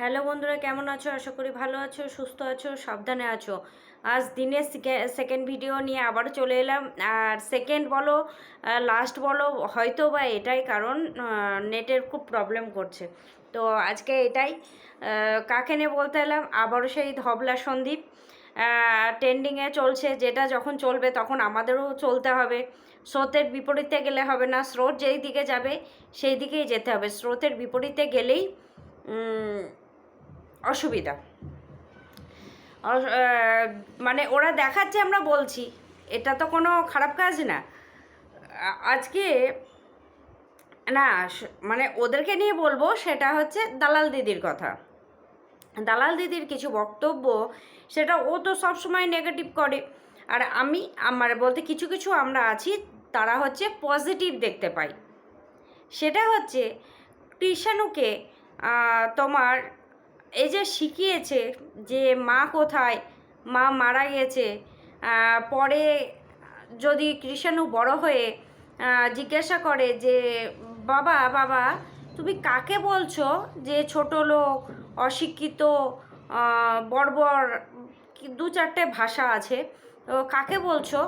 Hello বন্ধুরা কেমন আছো? আশা করি ভালো আছো সুস্থ আছো সাবধানে আছো। আজ দিনের সেকেন্ড ভিডিও নিয়ে আবার চলে এলাম। আর সেকেন্ড বলো লাস্ট বলো হয়তো বা এটাই কারণ নেটের খুব প্রবলেম করছে। তো আজকে এটাই কাকে নিয়ে বলতে এলাম? আবারও সেই ধবলা সন্দীপ ট্রেন্ডিংয়ে চলছে। যেটা যখন চলবে তখন আমাদেরও চলতে হবে। স্রোতের বিপরীতে গেলে হবে না। স্রোত যেই দিকে যাবে সেই দিকেই যেতে হবে। স্রোতের বিপরীতে গেলেই উম, অসুবিধা। অস- মানে ওরা দেখাচ্ছে আমরা বলছি। এটা তো কোনো খারাপ কাজ না। আজকে না মানে ওদেরকে নিয়ে বলব, সেটা হচ্ছে দালাল দিদির কথা। দালাল দিদির কিছু বক্তব্য, সেটা ও তো সবসময় নেগেটিভ করে। আর আমি, আমার বলতে কিছু কিছু আমরা আছি, তারা হচ্ছে পজিটিভ দেখতে পাই। সেটা হচ্ছে কৃষাণুকে তোমার এই যে শিখিয়েছে যে মা কোথায়, মা মারা গেছে পরে যদি কৃষাণু বড় হয়ে জিজ্ঞাসা করে যে, বাবা বাবা, তুমি কাকে বলছো যে ছোট লোক, অশিক্ষিত বর্বর দু চারটে ভাষা আছে, তো কাকে বলছো?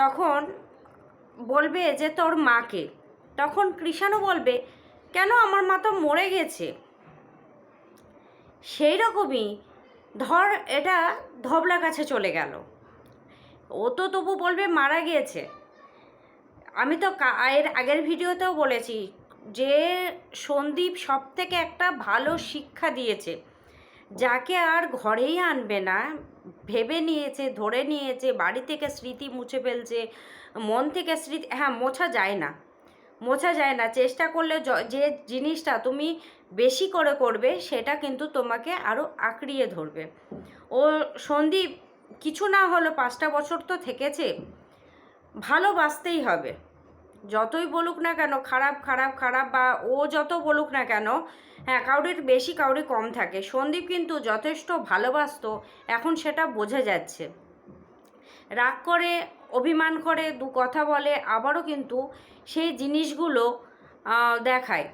তখন বলবে যে তোর মাকে। তখন কৃষাণু বলবে, কেন আমার মা তো মরে গেছে? সেই রকমই ধর, এটা ধবলা কাছে চলে গেল। ও তো তবু বলবে মারা গিয়েছে। আমি তো এর আগের ভিডিওতেও বলেছি যে সন্দীপ সব থেকে একটা ভালো শিক্ষা দিয়েছে। যাকে আর ঘরেই আনবে না, ভেবে নিয়েছে, ধরে নিয়েছে, বাড়ি থেকে স্মৃতি মুছে ফেলছে, মন থেকে স্মৃতি হ্যাঁ মোছা যায় না। মোছা যায় না। চেষ্টা করলে যে জিনিসটা তুমি বেশি করে করবে, সেটা কিন্তু তোমাকে আরও আঁকড়িয়ে ধরবে। ও সন্দীপ, কিছু না হলো পাঁচটা বছর তো থেকেছে। ভালোবাসতেই হবে। যতই বলুক না কেন, খারাপ খারাপ খারাপ বা ও যত বলুক না কেন হ্যাঁ কাউরির বেশি, কাউরি কম থাকে। সন্দীপ কিন্তু যথেষ্ট ভালোবাসত, এখন সেটা বোঝা যাচ্ছে। রাগ করে অভিমান করে, দু কথা বলে, আবারও কিন্তু সেই জিনিসগুলো দেখায়।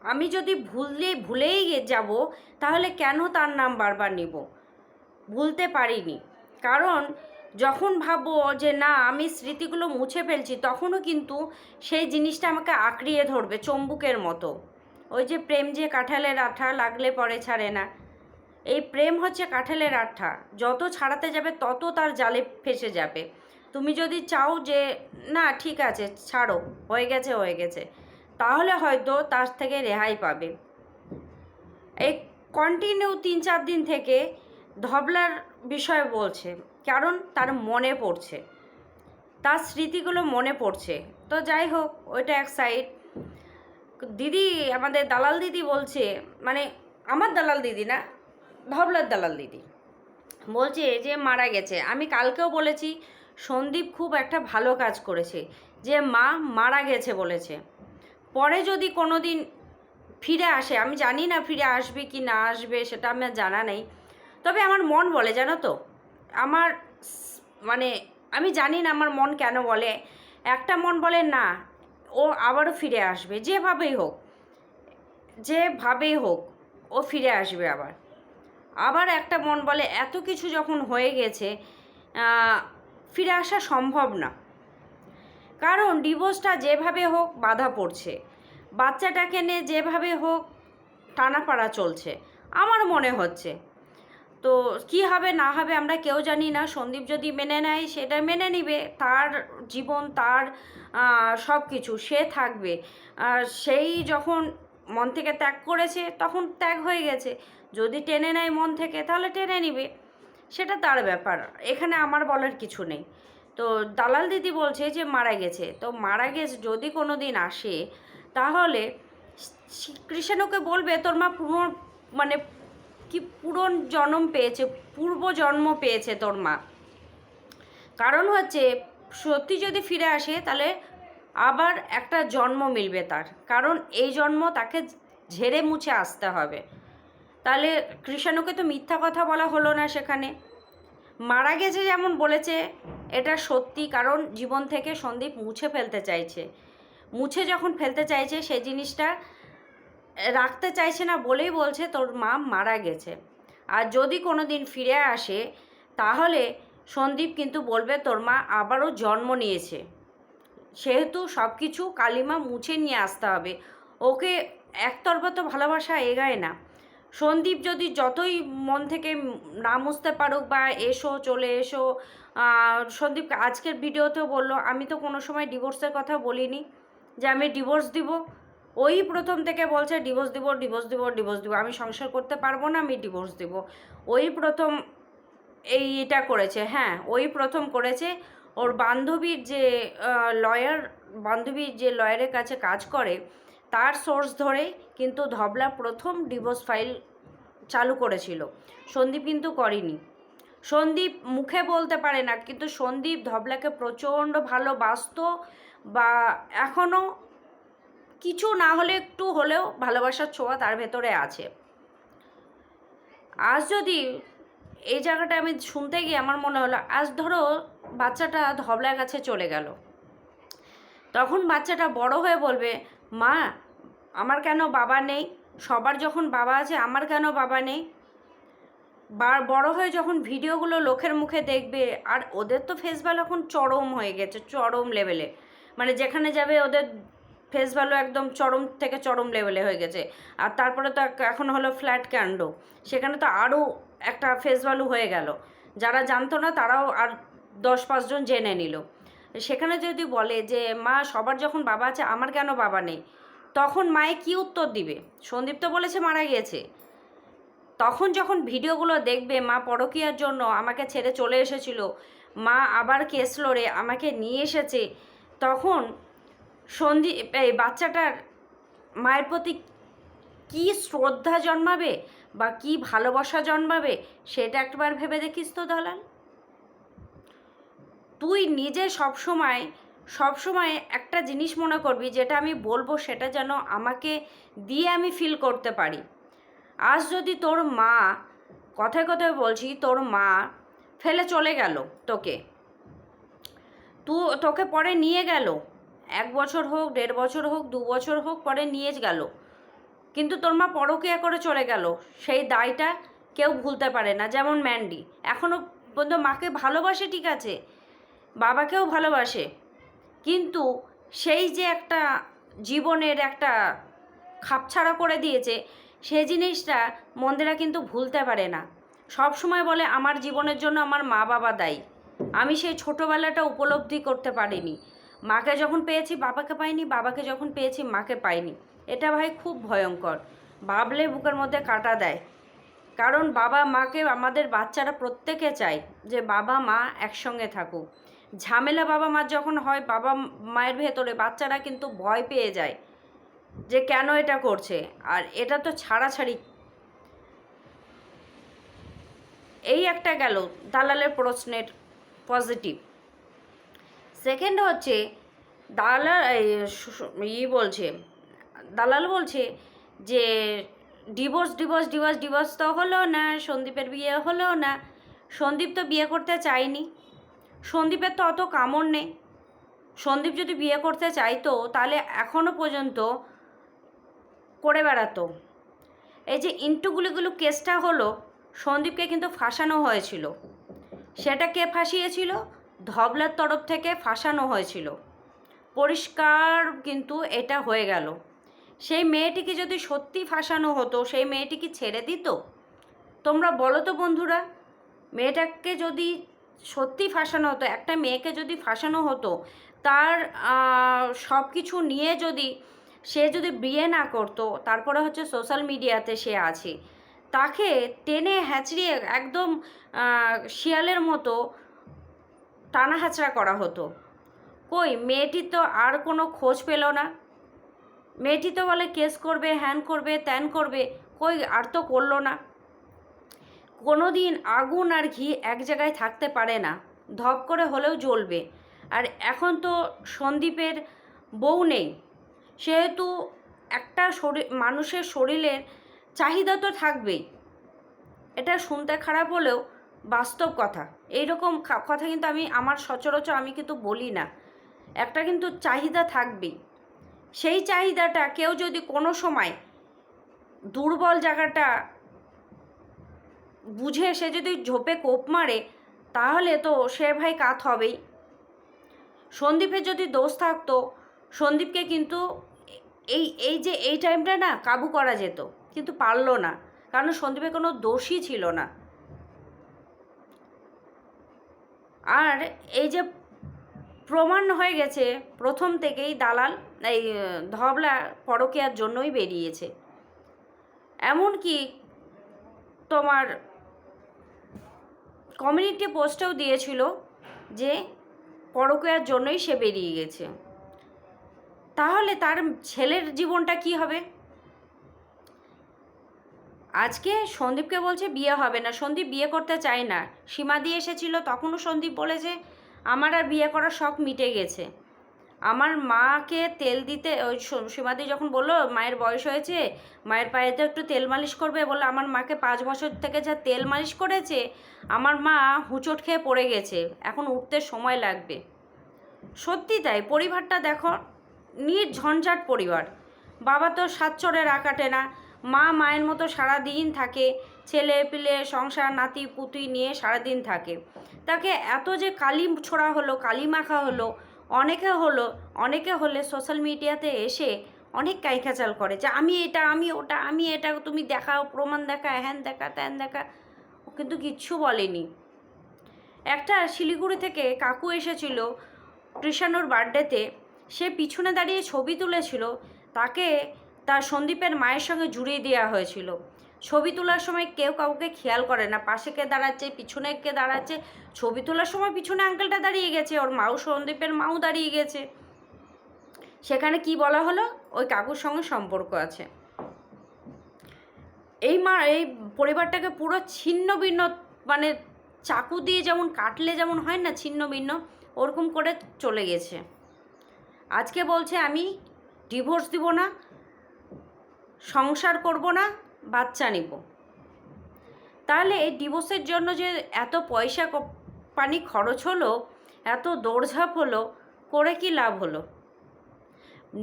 আমি যদি ভুললে, ভুলেই যাব, তাহলে কেন তার নাম বারবার নিব? ভুলতে পারিনি। কারণ যখন ভাববো যে, না, আমি স্মৃতিগুলো মুছে ফেলছি তখনও কিন্তু সেই জিনিসটা আমাকে আঁকড়িয়ে ধরবে, চম্বুকের মতো। ওই যে প্রেম যে কাঁঠালের আঠা লাগলে পরে ছাড়ে না। এই প্রেম হচ্ছে কাঁঠালের আঠা। যত ছাড়াতে যাবে, তত তার জালে ফেসে যাবে। তুমি যদি চাও যে, না, ঠিক আছে, ছাড়ো, হয়ে গেছে হয়ে গেছে, তাহলে হয়তো তার থেকে রেহাই পাবে। এই কন্টিনিউ তিন চার দিন থেকে ধবলার বিষয় বলছে, কারণ তার মনে পড়ছে। তার স্মৃতিগুলো মনে পড়ছে। তো যাই হোক, ওইটা এক সাইড দিদি, আমাদের দালাল দিদি বলছে মানে আমার দালাল দিদি না, ধবলার দালাল দিদি। বলছে যে, মারা গেছে। আমি কালকেও বলেছি সন্দীপ খুব একটা ভালো কাজ করেছে যে মা মারা গেছে বলেছে। পরে যদি কোনো দিন ফিরে আসে, আমি জানি না ফিরে আসবে কি না আসবে, সেটা আমার জানা নেই। তবে আমার মন বলে, জানো তো? আমার মানে আমি জানি না আমার মন কেন বলে। একটা মন বলে, না, ও আবারও ফিরে আসবে, যেভাবেই হোক যেভাবেই হোক, ও ফিরে আসবে আবার। আবার একটা মন বলে, এত কিছু যখন হয়ে গেছে ফিরে আসা সম্ভব না। কারণ ডিভোর্সটা যেভাবে হোক বাধা পড়ছে। বাচ্চাটাকে নিয়ে যেভাবে হোক টানাপাড়া চলছে, আমার মনে হচ্ছে। তো কি হবে না হবে আমরা কেউ জানি না, সন্দীপ যদি মেনে নেয় সেটা মেনে নিবে, তার জীবন, তার সব কিছু সে থাকবে। আর সেই যখন মন থেকে ত্যাগ করেছে তখন ত্যাগ হয়ে গেছে। যদি টেনে নেয় মন থেকে তাহলে টেনে নিবে। সেটা তার ব্যাপার। এখানে আমার বলার কিছু নেই। তো দালাল দিদি বলছে যে মারা গেছে। তো মারা গেছে যদি কোনো দিন আসে, তাহলে কৃষ্ণকে বলবে, তোর মা পুনর মানে কি পুরন জন্ম পেয়েছে, পূর্ব জন্ম পেয়েছে তোর মা। কারণ হচ্ছে, সত্যি যদি ফিরে আসে, তাহলে আবার একটা জন্ম মিলবে তার। কারণ এই জন্ম তাকে ঝেড়ে মুছে আসতে হবে। তাহলে কৃষাণুকে তো মিথ্যা কথা বলা হলো না সেখানে। মারা গেছে যেমন বলেছে, এটা সত্যি কারণ জীবন থেকে সন্দীপ মুছে ফেলতে চাইছে। মুছে যখন ফেলতে চাইছে সেই জিনিসটা রাখতে চাইছে না বলেই বলছে, তোর মা মারা গেছে। আর যদি কোনো দিন ফিরে আসে, তাহলে সন্দীপ কিন্তু বলবে, তোর মা আবারও জন্ম নিয়েছে। সেহেতু সব কিছু কালিমা মুছে নিয়ে আসতে হবে। ওকে একতরফা তো ভালোবাসা এগায় না। সন্দীপ যদি যতই মন থেকে না মুছতে পারুক বা এসো, চলে এসো সন্দীপ আজকের ভিডিওতেও বলল, আমি তো কোনো সময় ডিভোর্সের কথা বলিনি, যে আমি ডিভোর্স দিব। ওই প্রথম থেকে বলছে ডিভোর্স দিব ডিভোর্স দিব ডিভোর্স দিব। আমি সংসার করতে পারব না, আমি ডিভোর্স দিব। ওই প্রথম এই এটা করেছে হ্যাঁ ওই প্রথম করেছে। ওর বান্ধবীর যে লয়ার বান্ধবীর যে লয়ারের কাছে কাজ করে তার সোর্স ধরেই কিন্তু ধবলা প্রথম ডিভোর্স ফাইল চালু করেছিল। সন্দীপ কিন্তু করেনি। সন্দীপ মুখে বলতে পারে না, কিন্তু সন্দীপ ধবলাকে প্রচণ্ড ভালোবাসত বা এখনও কিছু না হলে একটু হলেও ভালোবাসার ছোঁয়া তার ভেতরে আছে। আজ যদি এই জায়গাটা আমি শুনতে গিয়ে আমার মনে হলো, আজ ধরো বাচ্চাটা ধবলার কাছে চলে গেল। তখন বাচ্চাটা বড় হয়ে বলবে মা, আমার কেন বাবা নেই? সবার যখন বাবা আছে, আমার কেন বাবা নেই? বড় হয়ে যখন ভিডিওগুলো লোকের মুখে দেখবে, আর ওদের তো ফেস ভ্যালু এখন চরম হয়ে গেছে, চরম লেভেলে মানে যেখানে যাবে ওদের ফেস ভ্যালু একদম চরম থেকে চরম লেভেলে হয়ে গেছে। আর তারপরে তো এখন হলো ফ্ল্যাট ক্যান্ড সেখানে তো আরও একটা ফেস ভ্যালু হয়ে গেল। যারা জানতো না, তারাও আর দশ পাঁচজন জেনে নিল। সেখানে যদি বলে যে, মা, সবার যখন বাবা আছে, আমার কেন বাবা নেই? তখন মায়ে কি উত্তর দিবে? সন্দীপ তো বলেছে মারা গিয়েছে। তখন যখন ভিডিওগুলো দেখবে, মা, পরকীয়ার জন্য আমাকে ছেড়ে চলে এসেছিল। মা আবার কেস লড়ে আমাকে নিয়ে এসেছে। তখন সন্দীপ, এই বাচ্চাটার মায়ের প্রতি কী শ্রদ্ধা জন্মাবে বা কি ভালোবাসা জন্মাবে, সেটা একবার ভেবে দেখিস তো, দলাল। তুই নিজে সবসময় সবসময় একটা জিনিস মনে করবি যেটা আমি বলব সেটা যেন আমাকে দিয়ে আমি ফিল করতে পারি। আজ যদি তোর মা, কথায় কথায় বলছি তোর মা ফেলে চলে গেল তোকে, তু, তোকে পরে নিয়ে গেল, এক বছর হোক, দেড় বছর হোক, দু বছর হোক, পরে নিয়ে গেল, কিন্তু তোর মা পরকিয়া করে চলে গেল, সেই দায়টা কেউ ভুলতে পারে না, যেমন ম্যান্ডি এখনও পর্যন্ত মাকে ভালোবাসে ঠিক আছে বাবাকেও ভালোবাসে। কিন্তু সেই যে একটা জীবনের একটা খাপছাড়া করে দিয়েছে সেই জিনিসটা মন্দিরা কিন্তু ভুলতে পারে না। সব সময় বলে, আমার জীবনের জন্য আমার মা বাবা দায়ী। আমি সেই ছোটোবেলাটা উপলব্ধি করতে পারিনি। মাকে যখন পেয়েছি, বাবাকে পাইনি, বাবাকে যখন পেয়েছি, মাকে পাইনি। এটা ভাই খুব ভয়ঙ্কর। ভাবলে বুকের মধ্যে কাটা দেয়। কারণ বাবা মাকে আমাদের বাচ্চারা প্রত্যেকে চায় যে বাবা, মা একসঙ্গে থাকুক। ঝামেলা বাবা মার যখন হয়, বাবা মায়ের ভেতরে বাচ্চারা কিন্তু ভয় পেয়ে যায় যে কেন এটা করছে। আর এটা তো ছাড়াছাড়ি। এই একটা গেল দালালের প্রশ্নের পজিটিভ সেকেন্ড হচ্ছে, দালাল ই বলছে, দালাল বলছে যে ডিভোর্স ডিভোর্স ডিভোর্স ডিভোর্স তো হলো না, সন্দীপের বিয়ে হলো না, সন্দীপ তো বিয়ে করতে চায়নি। সন্দীপের তো অত কামড় নেই। সন্দীপ যদি বিয়ে করতে চাইতো, তাহলে এখনও পর্যন্ত করে বেড়াতো। এই যে ইন্টুগুলিগুলো কেসটা হলো, সন্দীপকে কিন্তু ফাঁসানো হয়েছিল। সেটা কে ফাঁসিয়েছিল? ধবলার তরফ থেকে ফাঁসানো হয়েছিল। পরিষ্কার কিন্তু এটা হয়ে গেল। সেই মেয়েটিকে যদি সত্যি ফাঁসানো হতো, সেই মেয়েটি কি ছেড়ে দিত? তোমরা বলো তো বন্ধুরা, মেয়েটাকে যদি সত্যি ফাঁসানো হতো। একটা মেয়েকে যদি ফাঁসানো হতো, তার সব কিছু নিয়ে যদি সে যদি বিয়ে না করতো, তারপরে হচ্ছে সোশ্যাল মিডিয়াতে সে আছে। তাকে টেনে হ্যাচড়িয়ে একদম শিয়ালের মতো টানা হাঁচড়া করা হতো। কই মেয়েটির তো আর কোনো খোঁজ পেল না। মেয়েটি তো বলে কেস করবে, হ্যান করবে, ত্যান করবে, কই, আর তো করল না। কোনো দিন আগুন আর ঘি এক জায়গায় থাকতে পারে না। ধপ করে হলেও জ্বলবে। আর এখন তো সন্দীপের বউ নেই। সেহেতু একটা শরীর মানুষের শরীরের চাহিদা তো থাকবেই। এটা শুনতে খারাপ হলেও বাস্তব কথা। এইরকম খা- কথা কিন্তু আমি, আমার সচরাচর আমি কিন্তু বলি না। একটা কিন্তু চাহিদা থাকবেই। সেই চাহিদাটা কেউ যদি কোনো সময় দুর্বল জায়গাটা বুঝে সে যদি ঝোপে কোপ মারে, তাহলে তো সে ভাই কাত হবেই। সন্দীপের যদি দোষ থাকতো, সন্দীপকে কিন্তু এই এই যে এই টাইমটা না কাবু করা যেত, কিন্তু পারল না, কারণ সন্দীপের কোনো দোষই ছিল না। আর এই যে প্রমাণ হয়ে গেছে, প্রথম থেকেই দালাল, এই, ধবলা পরকীয়ার জন্যই বেরিয়েছে। এমনকি তোমার কমিউনিটি পোস্টেও দিয়েছিল যে পরকীয়ার জন্যই সে বেরিয়ে গেছে। তাহলে তার ছেলের জীবনটা কি হবে? আজকে সন্দীপকে বলছে, বিয়ে হবে না। সন্দীপ বিয়ে করতে চায় না। সীমা দিয়ে এসেছিল, তখনও সন্দীপ বলেছে আমার আর বিয়ে করার শখ মিটে গেছে। আমার মাকে তেল দিতে, ওই সীমাদি যখন বলল, মায়ের বয়স হয়েছে, মায়ের পায়েতে একটু তেল মালিশ করবে বলে আমার মাকে পাঁচ বছর থেকে যা তেল মালিশ করেছে, আমার মা হুঁচট খেয়ে পড়ে গেছে, এখন উঠতে সময় লাগবে। সত্যি তাই, পরিবারটা দেখো, নির্ঝঞ্ঝাট পরিবার। বাবা তো সাত চড়ে কাটে না, মা মায়ের মতো সারা দিন থাকে, ছেলে পিলে সংসার, নাতি পুতি নিয়ে সারা দিন থাকে। তাকে এত যে কালি ছোড়া হলো কালি মাখা হলো অনেকে হলো, অনেকে হলে সোশ্যাল মিডিয়াতে এসে অনেক কাইখাচাল করে যে আমি এটা, আমি ওটা, আমি এটা, তুমি দেখাও, প্রমাণ দেখা হ্যান দেখা, ত্যান দেখা। ও কিন্তু কিচ্ছু বলেনি। একটা শিলিগুড়ি থেকে কাকু এসেছিল কৃষাণুর বার্থডেতে সে পিছনে দাঁড়িয়ে ছবি তুলেছিল। তাকে তার সন্দীপের মায়ের সঙ্গে জুড়িয়ে দেওয়া হয়েছিল। ছবি তোলার সময় কেউ কাউকে খেয়াল করে না। পাশে কে দাঁড়াচ্ছে, পিছনে কে দাঁড়াচ্ছে, ছবি তোলার সময় পিছনে আঙ্কেলটা দাঁড়িয়ে গেছে, ওর মাও সন্দীপের মাও দাঁড়িয়ে গেছে। সেখানে কি বলা হলো? ওই কাকুর সঙ্গে সম্পর্ক আছে। এই মা, এই পরিবারটাকে পুরো ছিন্ন ভিন্ন মানে চাকু দিয়ে যেমন কাটলে যেমন হয় না ছিন্ন ভিন্ন, ওরকম করে চলে গেছে। আজকে বলছে আমি ডিভোর্স দিব না, সংসার করব না বাচ্চা নিব। তাহলে এই ডিভোর্সের জন্য যে এত পয়সা পানি খরচ হলো, এত দৌড়ঝাঁপ হলো, করে কি লাভ হলো?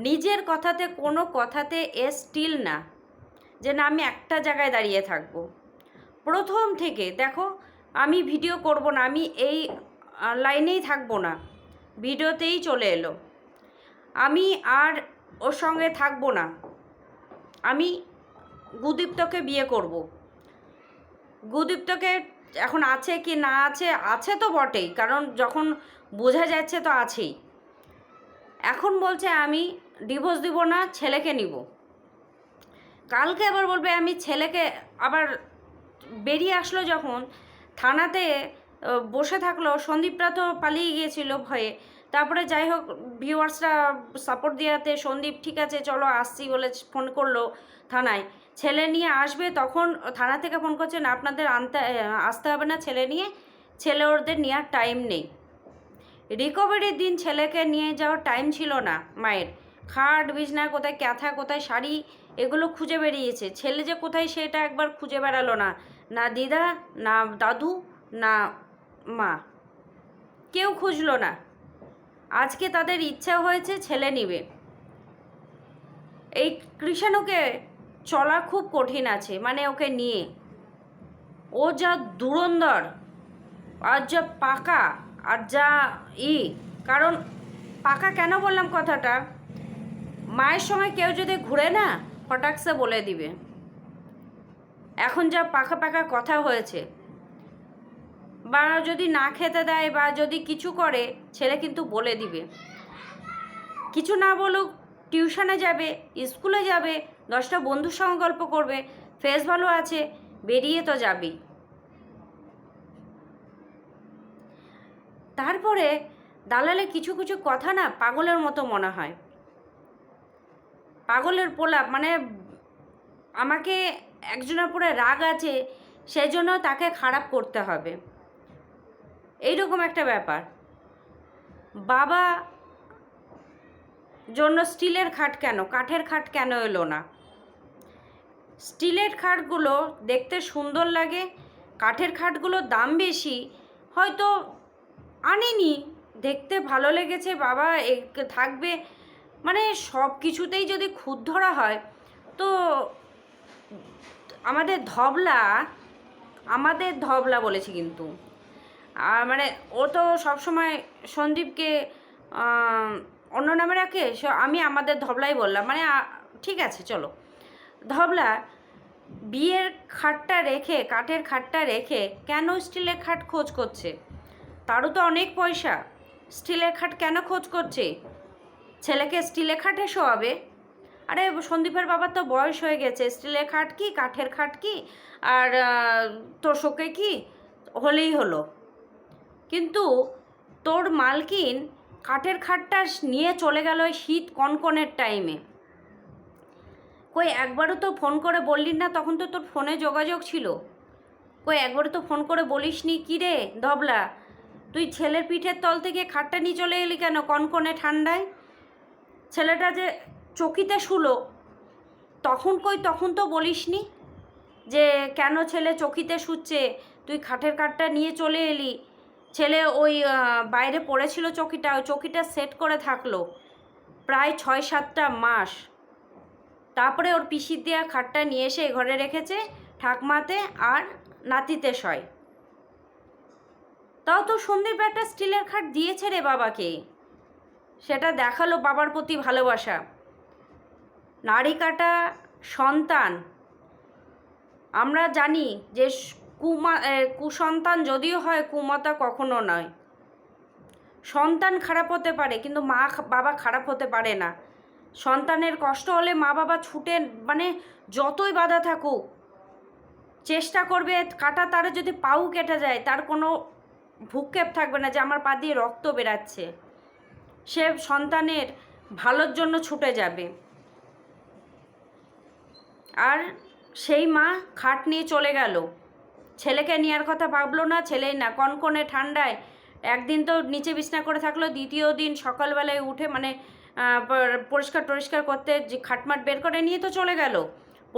নিজের কথাতে, কোনো কথাতে এ স্টিল না, যে না আমি একটা জায়গায় দাঁড়িয়ে থাকব। প্রথম থেকে, দেখো, আমি ভিডিও করব না, আমি এই লাইনেই থাকব না ভিডিওতেই চলে এলো। আমি আর ওর সঙ্গে থাকব না। আমি গুদীপ্তকে বিয়ে করব। গুদীপ্তকে এখন আছে কি না আছে আছে তো বটেই, কারণ যখন বোঝা যাচ্ছে তো আছেই। এখন বলছে আমি ডিভোর্স দিব না, ছেলেকে নিব। কালকে আবার বলবে আমি ছেলেকে আবার বেরিয়ে আসলো যখন, থানাতে বসে থাকল, সন্দীপরা তো পালিয়ে গিয়েছিল ভয়ে। তারপরে যাই হোক ভিউয়ার্সরা সাপোর্ট দেওয়াতে সন্দীপ ঠিক আছে, চলো আসছি বলে ফোন করল থানায়। ছেলে নিয়ে আসবে, তখন থানা থেকে ফোন করছেন, আপনাদের আনতে, আসতে হবে না ছেলে নিয়ে, ছেলে ওদের নেওয়ার টাইম নেই। রিকভারির দিন ছেলেকে নিয়ে যাওয়ার টাইম ছিল না মায়ের। খাট, বিছনা কোথায়, ক্যাথা কোথায়, শাড়ি এগুলো খুঁজে বেরিয়েছে। ছেলে যে কোথায় সেটা একবার খুঁজে বেড়ালো না। না দিদা, না দাদু, না মা। কেউ খুঁজলো না। আজকে তাদের ইচ্ছা হয়েছে ছেলে নিবে। এই কৃষাণুকে চলা খুব কঠিন আছে মানে ওকে নিয়ে। ও যা দুরন্দর আর যা পাকা, আর যা ই, কারণ পাকা কেন বললাম কথাটা? মায়ের সঙ্গে কেউ যদি ঘুরে না, ফটাকসে বলে দিবে। এখন যা পাকা পাকা কথা হয়েছে। বা যদি না খেতে দেয় বা যদি কিছু করে, ছেলে কিন্তু বলে দিবে। কিছু না বলুক, টিউশনে যাবে, স্কুলে যাবে দশটা বন্ধুর সঙ্গে গল্প করবে। ফেস ভালো আছে, বেরিয়ে তো যাবেই তারপরে দালালে কিছু কিছু কথা না পাগলের মতো মনে হয়। পাগলের পোলাপ মানে আমাকে একজনের পরে রাগ আছে সেই জন্য তাকে খারাপ করতে হবে। এইরকম একটা ব্যাপার। বাবা জন্য স্টিলের খাট কেন, কাঠের খাট কেন এলো না? স্টিলের খাটগুলো দেখতে সুন্দর লাগে, কাঠের খাটগুলোর দাম বেশি, হয়তো আনিনি। দেখতে ভালো লেগেছে বাবা থাকবে মানে সব কিছুতেই যদি খুদ ধরা হয়, তো আমাদের ধবলা আমাদের ধবলা বলেছি কিন্তু। মানে ও তো সবসময় সন্দীপকে অন্য নামে রাখে? আমি আমাদের ধবলাই বললাম মানে ঠিক আছে, চলো। ধবলা, বিয়ের খাটটা রেখে, কাঠের খাটটা রেখে কেন স্টিলের খাট খোঁজ করছে? তারও তো অনেক পয়সা। স্টিলের খাট কেন খোঁজ করছে? ছেলেকে স্টিলের খাটে শোয়াবে? আরে, সন্দীপের বাবার তো বয়স হয়ে গেছে। স্টিলের খাট কি, কাঠের খাট কি? আর তোষকে কি? হলেই হলো। কিন্তু তোর মালকিন কাঠের খাটটা নিয়ে চলে গেল শীত কনকনের টাইমে কই, একবারও তো ফোন করে বললি না, তখন তো তোর ফোনে যোগাযোগ ছিল। কই, একবারও তো ফোন করে বলিসনি? কী রে, ধবলা? তুই ছেলের পিঠের তল থেকে খাটটা নিয়ে চলে এলি কেন, কনকনে ঠান্ডায়? ছেলেটা যে চকিতে শুলো, তখন কই, তখন তো বলিসনি? যে কেন ছেলে চকিতে শুচ্ছে? তুই খাটের কাঠটা নিয়ে চলে এলি। ছেলে ওই বাইরে পড়েছিল চকিটা, ওই চকিটা সেট করে থাকল। প্রায় ছয় সাতটা মাস। তারপরে ওর পিসির দেওয়া খাটটা নিয়ে এসে ঘরে রেখেছে, ঠাকমাতে আর নাতিতে শয় তাও তো সন্দীপ একটা স্টিলের খাট দিয়েছে রে বাবাকে। সেটা দেখাল বাবার প্রতি ভালোবাসা। নারী কাটা সন্তান। আমরা জানি যে কুমা কুসন্তান যদিও হয়, কুমাতা কখনো নয়। সন্তান খারাপ হতে পারে, কিন্তু মা বাবা খারাপ হতে পারে না। সন্তানের কষ্ট হলে মা বাবা ছুটে মানে যতই বাধা থাকুক, চেষ্টা করবে কাটা, তারা যদি পাও কেটে যায়, তার কোনো ভূক্ষেপ থাকবে না যে আমার পা দিয়ে রক্ত বেরাচ্ছে। সে সন্তানের ভালোর জন্য ছুটে যাবে। আর সেই মা খাট নিয়ে চলে গেল। ছেলেকে নেওয়ার কথা ভাবলো না, ছেলেই না, কনকনে ঠান্ডায় একদিন তো নিচে বিছনা করে থাকল, দ্বিতীয় দিন সকালবেলায় উঠে মানে পরিষ্কার টরিষ্কার করতে যে খাটমাট বের করে নিয়ে তো চলে গেল।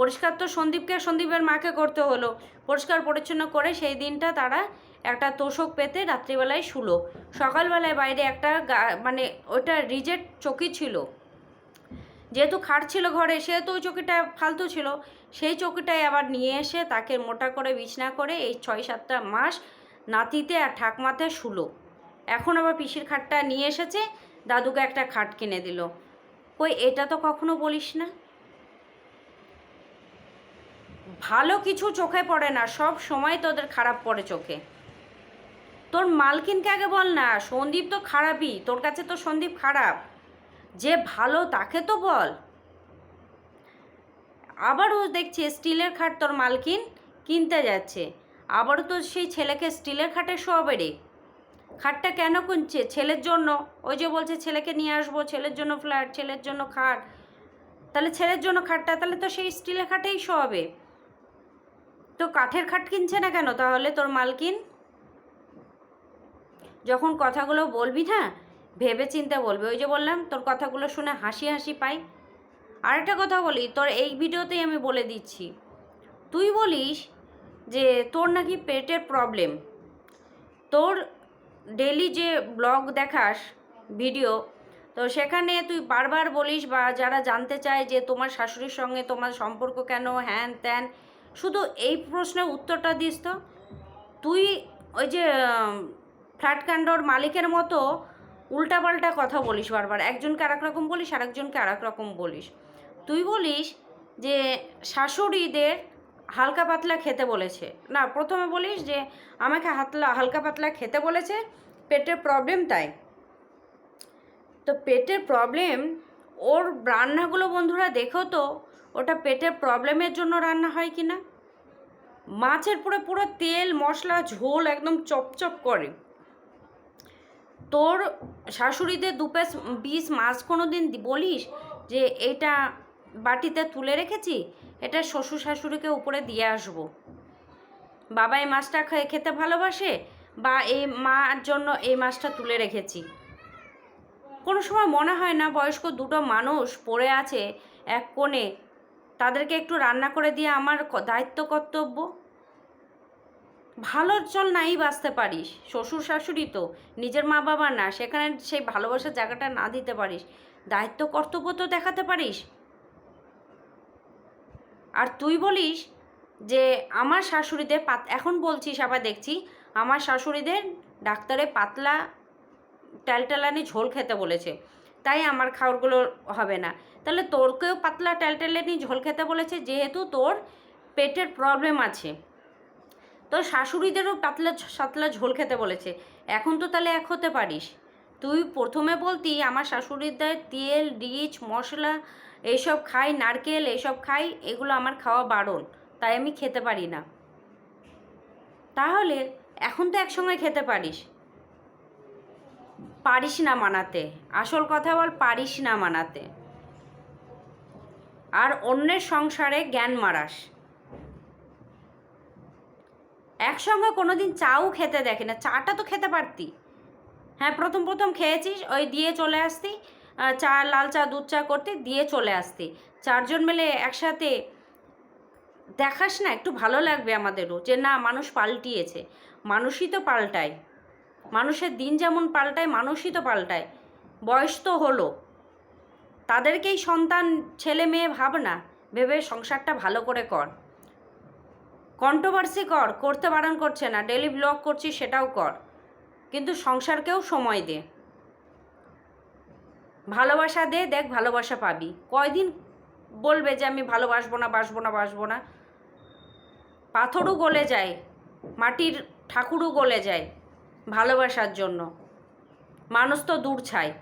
পরিষ্কার তো সন্দীপকে, সন্দীপের মাকে করতে হলো। পরিষ্কার পরিচ্ছন্ন করে সেই দিনটা তারা একটা তোষক পেতে রাত্রিবেলায় শুলো। সকালবেলায় বাইরে একটা মানে ওটা রিজেট চকি ছিল। যেহেতু খাট ছিল ঘরে, সেহেতু ওই চকিটা ফালতু ছিল। সেই চকিটাই আবার নিয়ে এসে তাকে মোটা করে, বিছনা করে এই ছয় সাতটা মাস নাতিতে আর ঠাকমাতে শুলো। এখন আবার পিসির খাটটা নিয়ে এসেছে। দাদুকে একটা খাট কিনে দিল। কই, এটা তো কখনো বলিস না? ভালো কিছু চোখে পড়ে না, সব সময় তোদের খারাপ পড়ে চোখে। তোর মালকিনকে আগে বল না, সন্দীপ তো খারাপই, তোর কাছে তো সন্দীপ খারাপ। যে ভালো তাকে তো বল। আবারও দেখছি স্টিলের খাট তোর মালকিন কিনতে যাচ্ছে। আবারও তো সেই ছেলেকে স্টিলের খাটে শোয়াবে রে খাটটা কেন কিনছে ছেলের জন্য। ওই যে বলছে ছেলেকে নিয়ে আসব, ছেলের জন্য ফ্ল্যাট ছেলের জন্য খাট। তাহলে ছেলের জন্য খাটটা, তাহলে তো সেই স্টিলের খাটেই শোয়াবে। তো কাঠের খাট কিনছে না কেন তাহলে তোর মালকিন? যখন কথাগুলো বলবি না ভেবে চিন্তে বলবি। ওই যে বললাম, তোর কথাগুলো শুনে হাসি হাসি পাই। আরেকটা কথা বলি, তোর এই ভিডিওতেই আমি বলে দিচ্ছি। তুই বলিস যে তোর নাকি পেটের প্রবলেম তোর ডেলি যে ব্লগ দেখাস, ভিডিও, তো সেখানে তুই বারবার বলিস বা যারা জানতে চায় যে তোমার শাশুড়ির সঙ্গে তোমার সম্পর্ক কেন, হ্যান ত্যান, শুধু এই প্রশ্নের উত্তরটা দিস তো। তুই ওই যে ফ্ল্যাট কাণ্ডর মালিকের মতো উল্টাপাল্টা কথা বলিস বারবার। একজনকে আরেক রকম বলিস, আরেকজনকে আরেক রকম বলিস। তুই বলিস যে শাশুড়িদের হালকা পাতলা খেতে বলেছে। না, প্রথমে বলিস যে, আমাকে হাতলা, হালকা পাতলা খেতে বলেছে, পেটের প্রবলেম তাই। তো পেটের প্রবলেম ওর রান্নাগুলো বন্ধুরা দেখো তো, ওটা পেটের প্রবলেমের জন্য রান্না হয় কি না? মাছের পুরো পুরো তেল, মশলা, ঝোল একদম চপচপ করে। তোর শাশুড়িদের দু পিস বিষ মাছ কোনো দিন বলিস যে এটা বাটিতে তুলে রেখেছি, এটা শ্বশুর শাশুড়িকে উপরে দিয়ে আসব। বাবা এই মাছটা খেতে ভালোবাসে বা এই মার জন্য এই মাছটা তুলে রেখেছি। কোনো সময় মনে হয় না বয়স্ক দুটো মানুষ পড়ে আছে এক কোণে, তাদেরকে একটু রান্না করে দিয়ে আমার দায়িত্ব কর্তব্য? ভালো চল নাই বাঁচতে পারিস, শ্বশুর শাশুড়ি তো, নিজের মা বাবা না, সেখানে সেই ভালোবাসার জায়গাটা না দিতে পারিস, দায়িত্ব কর্তব্য তো দেখাতে পারিস। আর তুই বলিস যে আমার শাশুড়িদের পাত, এখন বলছিস, আবার দেখছি আমার শাশুড়িদের ডাক্তারে পাতলা ট্যালটেলানি ঝোল খেতে বলেছে, তাই আমার খাবারগুলো হবে না। তাহলে তোরকেও পাতলা ট্যালটেলানি ঝোল খেতে বলেছে, যেহেতু তোর পেটের প্রবলেম আছে। তোর শাশুড়িদেরও পাতলা সাতলা ঝোল খেতে বলেছে, এখন তো তাহলে এক হতে পারিস। তুই প্রথমে বলতি আমার শাশুড়িদের তেল রিচ মশলা এইসব খাই, নারকেল এইসব খাই, এগুলো আমার খাওয়া বারণ, তাই আমি খেতে পারি না। তাহলে এখন তো একসঙ্গে খেতে পারিস। পারিস না মানাতে। আসল কথা বল, পারিস না মানাতে। আর অন্যের সংসারে জ্ঞান মারাস। একসঙ্গে কোনো দিন চাও খেতে দেখে না, চাটা তো খেতে পারতি। হ্যাঁ প্রথম প্রথম খেয়েছিস, ওই দিয়ে চলে আসতি চা, লাল চা, দুধ চা করতে দিয়ে চলে আসতে। চারজন মিলে একসাথে দেখাস না, একটু ভালো লাগবে আমাদেরও যে না, মানুষ পাল্টিয়েছে। মানুষই তো পাল্টায়। মানুষের দিন যেমন পাল্টায়, মানুষই তো পাল্টায়। বয়স তো হলো। তাদেরকেই সন্তান, ছেলে, মেয়ে ভাব না। ভেবে সংসারটা ভালো করে কর। কন্ট্রোভার্সি কর, করতে বারণ করছে না। ডেলি ব্লগ করছিস, সেটাও কর। কিন্তু সংসারকেও সময় দে। ভালোবাসা দে, দেখ ভালোবাসা পাবি। কয়দিন বলবে যে আমি ভালোবাসবো না, বাসবো না বাসবো না? পাথরও গলে যায়, মাটির ঠাকুরও গলে যায় ভালোবাসার জন্য। মানুষ তো দূর ছায়।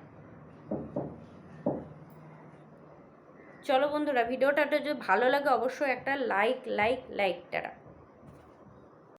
চলো বন্ধুরা, ভিডিওটা যদি ভালো লাগে, অবশ্যই একটা লাইক লাইক লাইক